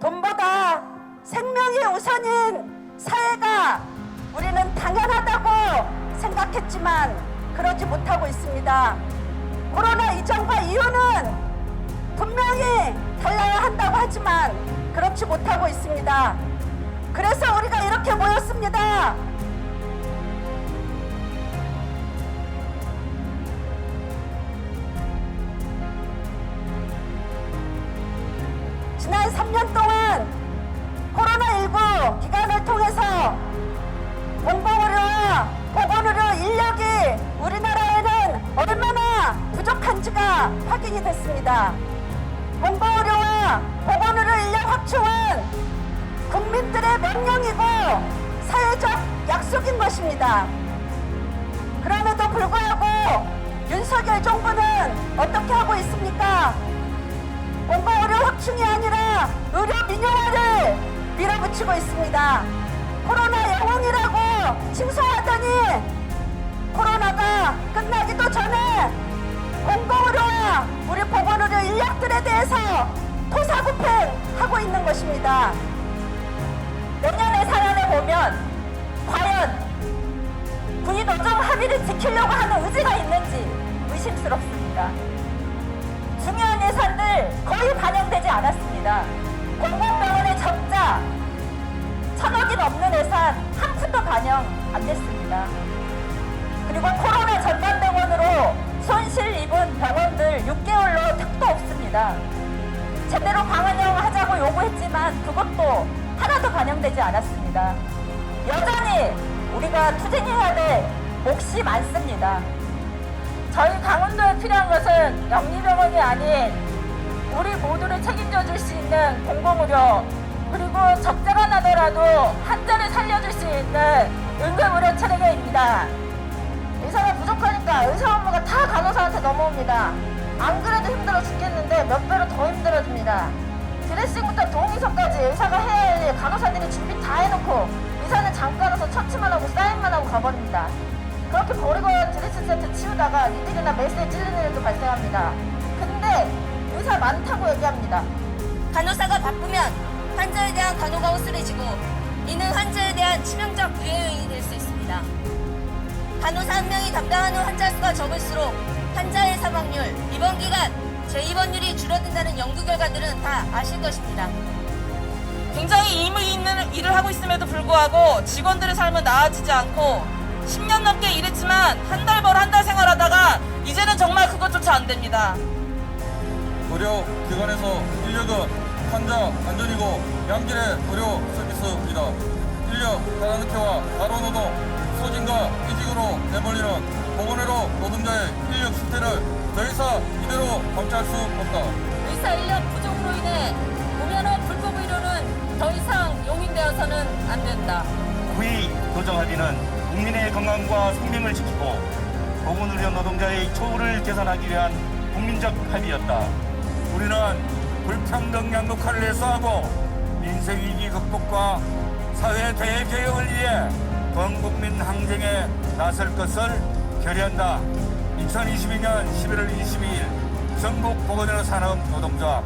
돈보다 생명이 우선인 사회가 우리는 당연하다고 생각했지만 그러지 못하고 있습니다. 코로나 이전과 이후는 분명히 달라야 한다고 하지만 그렇지 못하고 있습니다. 그래서 우리가 이렇게 모였습니다. 지난 3년 동안 코로나19 기간을 통해서 공공의료와 보건의료 인력이 우리나라에는 얼마나 부족한지가 확인이 됐습니다. 공공의료와 보건의료 인력 확충은 국민들의 명령이고 사회적 약속인 것입니다. 그럼에도 불구하고 윤석열 정부는 어떻게 하고 있습니까? 공공의료 확충이 아 의료 민영화를 밀어붙이고 있습니다. 코로나 영웅이라고 칭송하더니 코로나가 끝나기도 전에 공공의료와 우리 보건의료 인력들에 대해서 토사구팽하고 있는 것입니다. 내년의 사연을 보면 과연 군이 노정 합의를 지키려고 하는 의지가 있는지 의심스럽습니다. 중요한 예산들 거의 반영되지 않았습니다. 공공병원의 적자 천억이 넘는 예산 한 푼도 반영 안 됐습니다. 그리고 코로나 전담 병원으로 손실 입은 병원들 6개월로 택도 없습니다. 제대로 방언형 하자고 요구했지만 그것도 하나도 반영되지 않았습니다. 여전히 우리가 투쟁해야 될 몫이 많습니다. 저희 강원도에 필요한 것은 영리병원이 아닌 우리 모두를 책임져 줄 수 있는 공공의료 그리고 적자가 나더라도 환자를 살려줄 수 있는 응급의료 체계입니다. 의사가 부족하니까 의사 업무가 다 간호사한테 넘어옵니다. 안 그래도 힘들어 죽겠는데 몇 배로 더 힘들어집니다. 드레싱부터 동의서까지 의사가 해야 할 일 간호사들이 준비 다 해놓고 의사는 잠깐 와서 처치만 하고 사인만 하고 가버립니다. 그렇게 버리고 간 드레싱 세트 치우다가 니들이나 메스에 찔리는 일도 발생합니다. 근데 의사 많다고 얘기합니다. 간호사가 바쁘면 환자에 대한 간호가 허술해지고 이는 환자에 대한 치명적 부해요인이 될 수 있습니다. 간호사 한 명이 담당하는 환자 수가 적을수록 환자의 사망률, 입원 기간, 재입원율이 줄어든다는 연구 결과들은 다 아실 것입니다. 굉장히 의미 있는 일을 하고 있음에도 불구하고 직원들의 삶은 나아지지 않고 10년 넘게 일했지만 한 달 벌 한 달 생활하다가 이제는 정말 그것조차 안 됩니다. 의료 기관에서 인력은 환자 안전이고 양질의 의료 서비스입니다. 인력 하나늦게와 가로 노동, 소진과 이직으로 내몰리는 보건의료 노동자의 인력 실태를 더 이상 이대로 방치할 수 없다. 의사 인력 부족으로 인해 무면허 불법 의료는 더 이상 용인되어서는 안 된다. 구의 노정합의는 국민의 건강과 생명을 지키고 보건의료 노동자의 처우를 개선하기 위한 국민적 합의였다. 우리는 불평등 양극화를 해소하고 민생 위기 극복과 사회 대개혁을 위해 건국민 항쟁에 나설 것을 결의한다. 2022년 11월 22일 전국 보건의료 산업 노동조합.